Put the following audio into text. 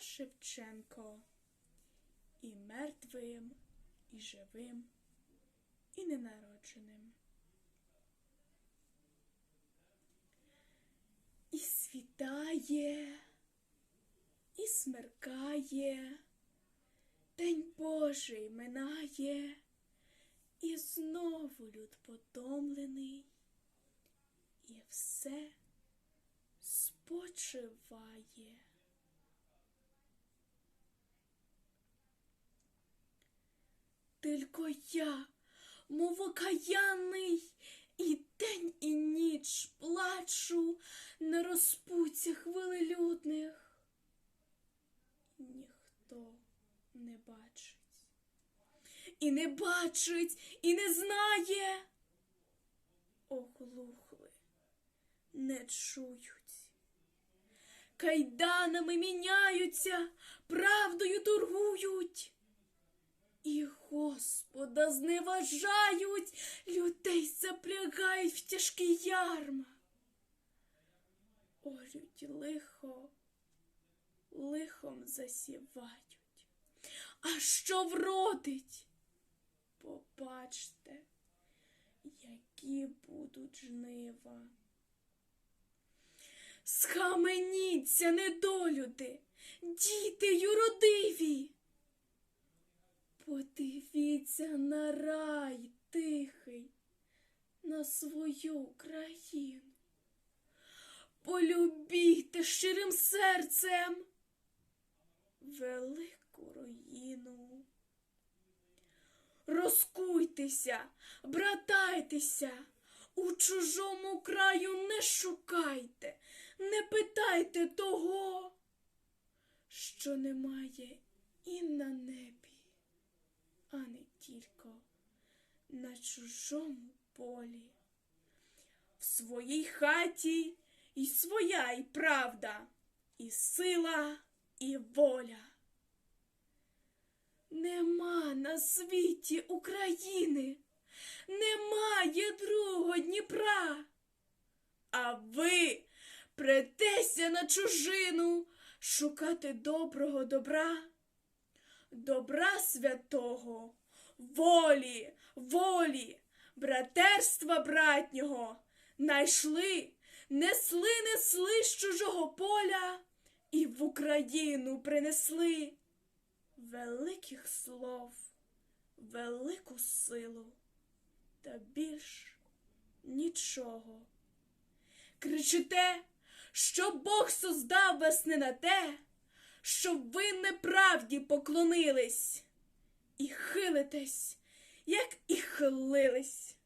Шевченко. І мертвим, і живим, і ненародженим. І світає, і смеркає, День Божий минає, і знову люд потомлений, і все спочиває. Тільки я, мов окаянний, і день, і ніч плачу на розпуттях велелюдних. Ніхто не бачить. І не бачить, і не знає. Оглухли, не чують. Кайданами міняються, правдою торгують. І Господа зневажають, людей запрягають в тяжкі ярма. Орють лихо, лихом засівають. А що вродить? Побачте, які будуть жнива. Схаменіться, недолюди, діти юродиві. Подивіться на рай тихий, на свою країну. Полюбійте щирим серцем велику руїну. Розкуйтеся, братайтеся, у чужому краю не шукайте, не питайте того, що немає і на небі, а не тільки на чужому полі. В своїй хаті і своя й правда, і сила, і воля. Нема на світі України, немає другого Дніпра. А ви претеся на чужину шукати доброго добра, добра святого, волі, волі, братерства братнього, найшли, несли, несли з чужого поля і в Україну принесли великих слов, велику силу та більш нічого. Кричите, що Бог создав вас не на те, щоб ви неправді поклонились, і хилитесь, як і хилились.